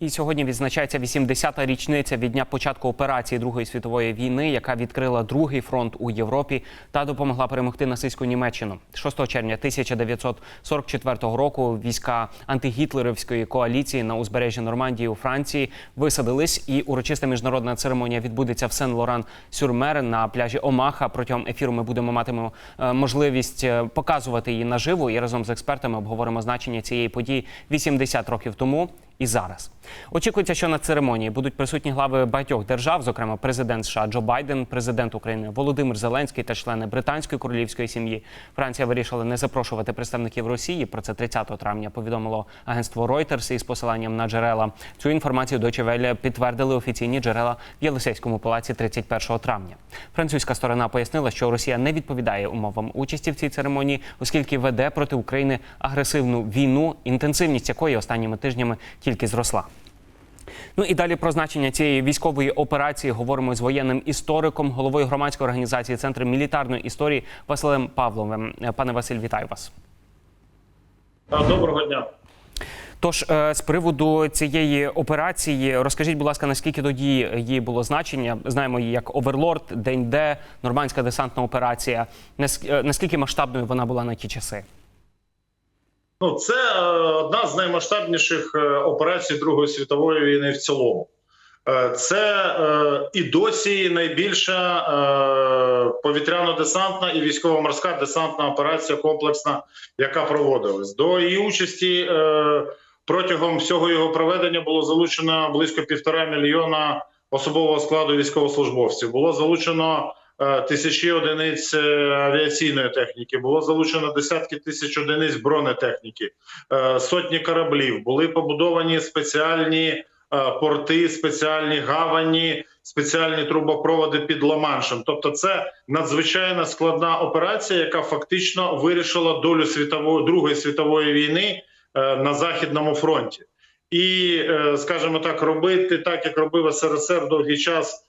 І сьогодні відзначається 80-та річниця від дня початку операції Другої світової війни, яка відкрила другий фронт у Європі та допомогла перемогти нацистську Німеччину. 6 червня 1944 року війська антигітлерівської коаліції на узбережжі Нормандії у Франції висадились, і урочиста міжнародна церемонія відбудеться в Сен-Лоран-Сюрмер на пляжі Омаха. Протягом ефіру ми будемо матимемо е, можливість е, показувати її наживо і разом з експертами обговоримо значення цієї події 80 років тому і зараз. Очікується, що на церемонії будуть присутні глави багатьох держав, зокрема президент США Джо Байден, президент України Володимир Зеленський та члени британської королівської сім'ї. Франція вирішила не запрошувати представників Росії. Про це 30 травня повідомило агентство Reuters із посиланням на джерела. Цю інформацію Deutsche Welle підтвердили офіційні джерела в Єлисейському палаці 31 травня. Французька сторона пояснила, що Росія не відповідає умовам участі в цій церемонії, оскільки веде проти України агресивну війну, інтенсивність якої останніми тижнями тільки зросла. Ну і далі про значення цієї військової операції говоримо з воєнним істориком, головою громадської організації Центр мілітарної історії Василем Павловим. Пане Василь, вітаю вас. Доброго дня. Тож е, з приводу цієї операції, розкажіть, будь ласка, наскільки тоді її було значення? Знаємо її як Оверлорд, День Д, нормандська десантна операція. Е, Наскільки масштабною вона була на ті часи? Ну, це е, одна з наймасштабніших е, операцій Другої світової війни в цілому. Е, Це і досі найбільша повітряно-десантна і військово-морська десантна операція комплексна, яка проводилась. До її участі протягом всього його проведення було залучено близько півтора мільйона особового складу військовослужбовців. Було залучено тисячі одиниць е, авіаційної техніки, було залучено десятки тисяч одиниць бронетехніки, е, сотні кораблів. Були побудовані спеціальні е, порти, спеціальні гавані, спеціальні трубопроводи під Ла-Маншем. Тобто, це надзвичайно складна операція, яка фактично вирішила долю світової другої світової війни е, на західному фронті. І, е, скажімо так, робити так, як робив СРСР довгий час, е,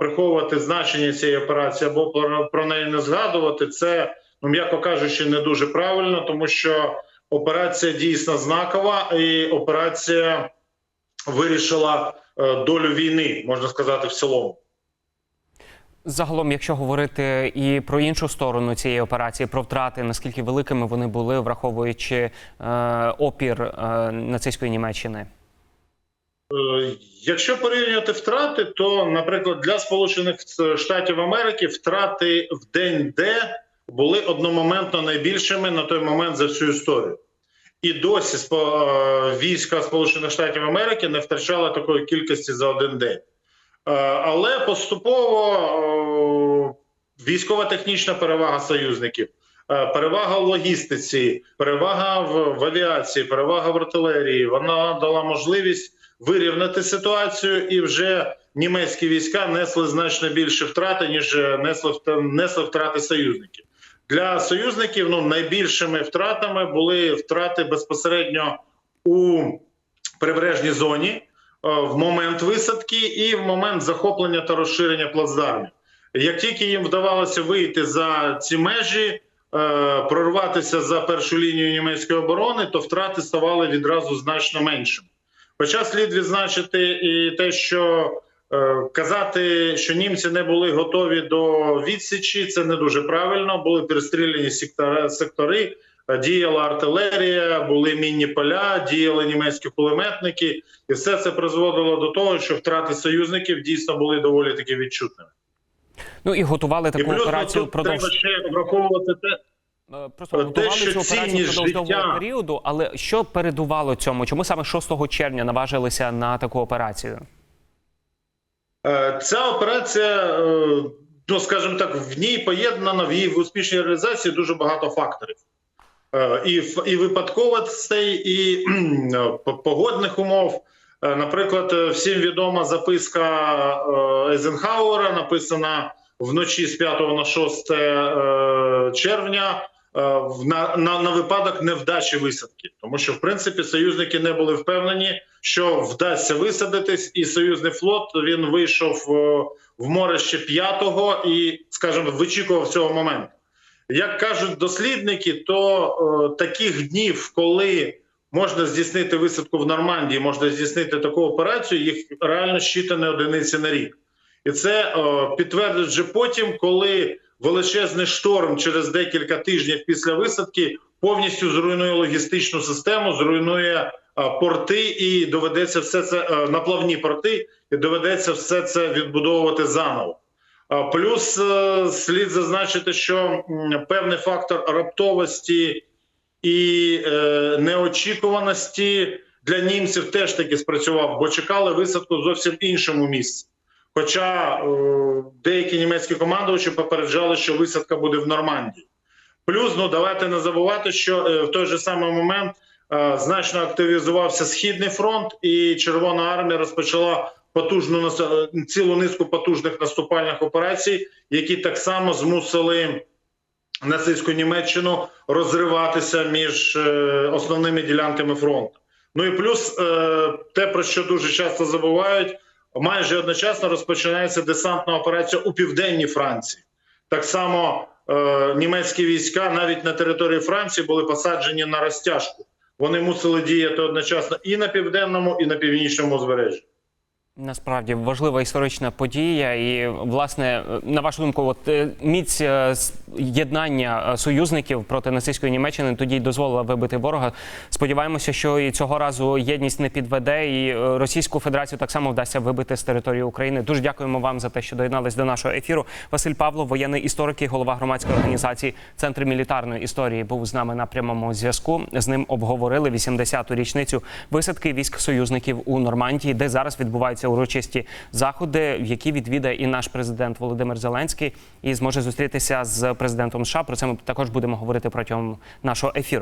приховувати значення цієї операції або про, про неї не згадувати, це, ну м'яко кажучи, не дуже правильно, тому що операція дійсно знакова, і операція вирішила е, долю війни, можна сказати, в цілому. Загалом, якщо говорити і про іншу сторону цієї операції, про втрати, наскільки великими вони були, враховуючи е, опір е, нацистської Німеччини. Е, Якщо порівнювати втрати, то, наприклад, для Сполучених Штатів Америки втрати в день Д були одномоментно найбільшими на той момент за всю історію. І досі е, війська Сполучених Штатів Америки не втрачали такої кількості за один день. Е, Але поступово е, військово-технічна перевага союзників, перевага в логістиці, перевага в авіації, перевага в артилерії. Вона дала можливість вирівняти ситуацію, і вже німецькі війська несли значно більше втрати, ніж е, несли, несли втрати союзників. Для союзників ну, найбільшими втратами були втрати безпосередньо у прибережній зоні е, в момент висадки і в момент захоплення та розширення плацдармів. Як тільки їм вдавалося вийти за ці межі, е, прорватися за першу лінію німецької оборони, то втрати ставали відразу значно меншими. Хоча слід відзначити і те, що е, казати, що німці не були готові до відсічі, це не дуже правильно. Були перестріляні сектори, е, діяла артилерія, були мінні поля, діяли німецькі кулеметники, і все це призводило до того, що втрати союзників дійсно були доволі таки відчутними. Ну і готували І таку плюс операцію тут треба ще враховувати те. Е, Просто Те, готували що цю операцію впродовж довгого періоду, але що передувало цьому? Чому саме 6 червня наважилися на таку операцію? Е, Ця операція, е, ну скажімо так, в ній поєднано в її в успішній реалізації дуже багато факторів. Е, І, і випадковостей, і е, погодних умов. Е, Наприклад, е, всім відома записка е, Ейзенхауера, написана вночі з 5 на 6 е, червня. Е, На, на, на випадок невдачі висадки, тому що в принципі союзники не були впевнені, що вдасться висадитись, і союзний флот він вийшов е, в море ще п'ятого і, скажімо, вичікував цього моменту. Як кажуть дослідники, то е, таких днів, коли можна здійснити висадку в Нормандії, можна здійснити таку операцію, їх реально щитані одиниці на рік. І це о, підтвердить вже потім, коли величезний шторм через декілька тижнів після висадки повністю зруйнує логістичну систему, зруйнує порти і доведеться все це наплавні порти, і доведеться все це відбудовувати заново. Плюс е, слід зазначити, що певний фактор раптовості і е, неочікуваності для німців теж таки спрацював, бо чекали висадку зовсім іншому місці. Хоча е, деякі німецькі командувачі попереджали, що висадка буде в Нормандії. Плюс, ну давайте не забувати, що е, в той же самий момент е, значно активізувався східний фронт, і Червона армія розпочала потужну цілу низку потужних наступальних операцій, які так само змусили нацистську Німеччину розриватися між основними ділянками фронту. Ну і плюс те, про що дуже часто забувають, майже одночасно розпочинається десантна операція у південній Франції. Так само е, німецькі війська навіть на території Франції були посаджені на розтяжку. Вони мусили діяти одночасно і на південному, і на північному узбережжі. Насправді важлива історична подія, і власне, на вашу думку, от е, міць е, єднання е, союзників проти нацистської Німеччини тоді дозволила вибити ворога. Сподіваємося, що і цього разу єдність не підведе, і Російську Федерацію так само вдасться вибити з території України. Дуже дякуємо вам за те, що доєднались до нашого ефіру. Василь Павлов, воєнний історик і голова громадської організації Центр мілітарної історії, був з нами на прямому зв'язку. З ним обговорили 80-ту річницю висадки військ союзників у Нормандії, де зараз відбуваються урочисті заходи, які відвідає і наш президент Володимир Зеленський, і зможе зустрітися з президентом США. Про це ми також будемо говорити протягом нашого ефіру.